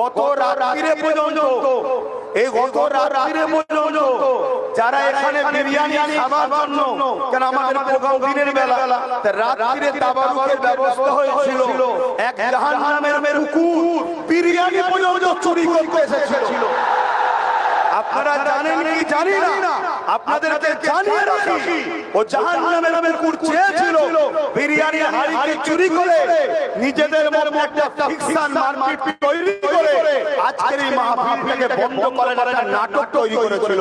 গত রাত্রিরে পর্যন্ত এই গত রাত্রিরে পর্যন্ত যারা এখানে বিরিয়ানি খাবার জন্য কেন আমাদের প্রোগ্রাম দিনের বেলা তা রাত্রিরে তাবারুকের ব্যবস্থা হয়েছিল এক জাহান্নামের কুকুর বিরিয়ানি পর্যন্ত চুরি করতে এসেছিল। আপনারা জানেন কি জানি না? আপনাদেরকে জানিয়ে রাখি ও জাহান্নামের নামের কুকুর চেয়েছিল বিরিয়ানি হাড়িকে চুরি করে নিজেদের মধ্যে একটা ফিকশন মারপিট তৈরি করে আজকের এই মাহফিলটাকে বন্ধ করার একটা নাটক তৈরি করেছিল।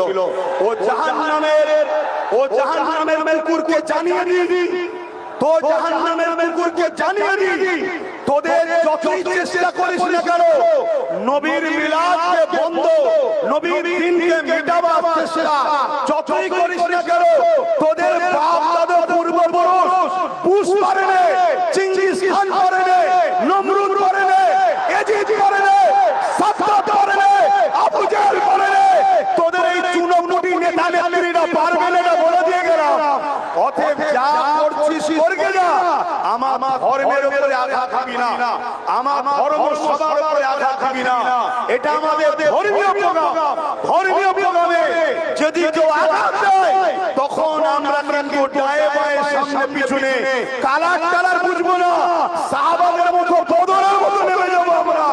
ও জাহান্নামের ও জাহান্নামের কুকুরকে জানিয়ে দিই তো জাহান্নামের কুকুরকে জানিয়ে তোদের যতই চেষ্টা করিস না কেন নবীর মিলাদকে বন্ধ নবীর যতই করিস না কেন? তোদের বাপ দাদা পূর্বপুরুষ। পুষ পারে নে চিঙ্গিস খান পারে নে নমরুদ পারে নে এজিদ পারে নে সাদ্দাত পারে নে আবু জাহেল পারে নে। তোদের এই চুনমুটি নেতা নেত্রীরা পারবে না বলে দিয়ে গেলাম। অতএব যা করছিস করবে না। আমার ধর্মের উপরে আঘাত খাবি না। আমার ধর্ম সবার উপরে আঘাত খাবি না। এটা আমাদের ধর্মীয় প্রোগ্রাম। ধর্মীয় প্রোগ্রামে যদি কেউ আঘাত দেয় তখন আমরা কিন্তু ডায়ে বায়ে সামনে পিছনে কালার কালার বুঝব না সাহাবাদের মতো বদলের মতো নেমে যাব আমরা।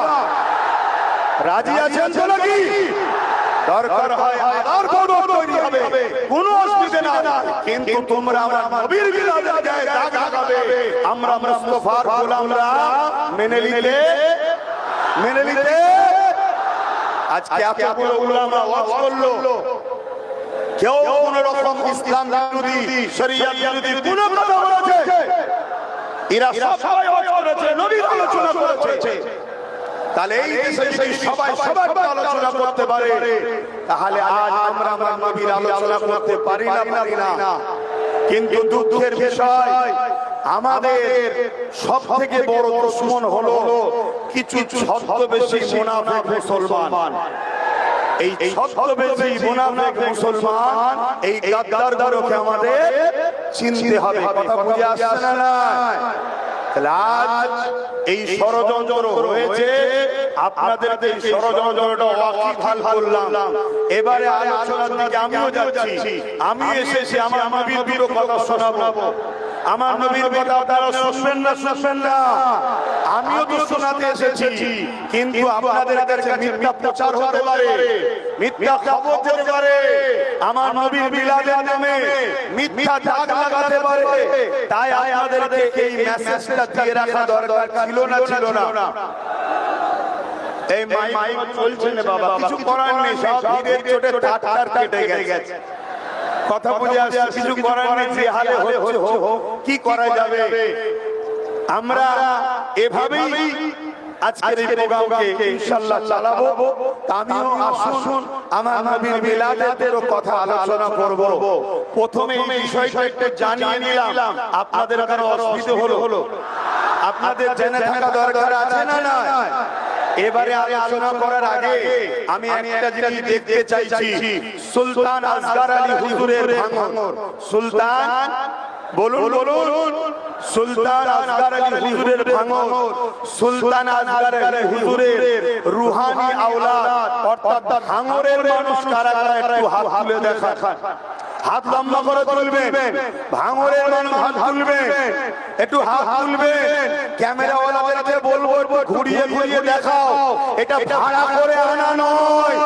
রাজি আছেন তো নাকি? দরকার হয় বদল তৈরি হবে। কোনো অসুবিধা না কিন্তু তোমরা আমরা নবীর বিলাদের গায়ে দাগ লাগাবে। আমরা মুস্তফার গোলামরা মেনে নিতে। মেনে নিতে। আজকে এতগুলো গোলামরা ওয়াজ করল। কেউ কোন রকম ইসলাম বিরোধী শরিয়াত বিরোধী কোন কথা বলেছে। এরা সবাই ওয়াজ করেছে নবীর আলোচনা করেছে। তাহলে এই দেশে যদি সবাই সবার আলোচনা করতে পারে তাহলে আজ আমরা আমরা নবীর আলোচনা করতে পারি না পারি না কিন্তু দুঃখের বিষয় আমাদের সব থেকে বড় দুশ্মন হলো কিছু ছদ্মবেশী মুনাফিক মুসলমান। এই ছদ্মবেশী মুনাফিক মুসলমান এই গাদ্দারগুলোকে আমাদের চিনতে হবে। কথা বুঝে আসছে না? আজ এই ষড়যন্ত্র রয়েছে আপনাদের এই ষড়যন্ত্রটা ওয়াকিফাল করলাম। এবারে আলোচনার দিকে আমিও যাচ্ছি। আমি এসেছি আমার আমার নবীর কথা শোনাবো। আমার নবীর কথা তারা শুনবেন না শুনবেন না। আমিও তো শোনাতে এসেছি। কিন্তু আপনাদের কাছে মিথ্যা প্রচার হতে পারে। মিথ্যা খবর দিতে পারে। আমার নবীর বিলাদের নামে মিথ্যা দাগ লাগাতে পারে। তাই আপনাদেরকে এই মেসেজটা দিয়ে রাখা দরকার ছিল না ছিল না। এই মাইক চলছে না বাবা কিছু করার নেই সব ভিড়ের চোটে তার কেটে গেছে। কথা বুঝে আসছে কিছু করার নেই যে হালে হচ্ছে হোক কি করা যাবে? আমরা এভাবেই আজকের এই প্রোগ্রামকে ইনশাআল্লাহ চালাবো। আমিও আসুন আমার নবীর মিলাদেরও কথা আলোচনা করব। প্রথমে এই বিষয়টা একটু জানিয়ে নিলাম। আপনাদের কারও অসুবিধা হলো? আপনাদের জেনে থাকা দরকার আছে না না এবারে আলোচনা করার আগে আমি একটা জিনিস দেখতে চাইছি। সুলতান আসগার আলী হুজুরের ভাঙর। সুলতান বলুন বলুন সুলতান আসগার আলী হুজুরের ভাঙর। সুলতান আসগার আলী হুজুরের রুহানি আওলাদ। অর্থাৎ ভাঙরের মানুষ কারা কারা একটু হাত তুলে দেখান। হাত লম্বা করে তুলবেন ভাঙরে মানুষ হাত তুলবে একটু হাত তুলবে ক্যামেরা ওয়ালাদেরকে বলব ঘুরিয়ে ঘুরিয়ে দেখাও। এটা ভাড়া করে আনা নয়।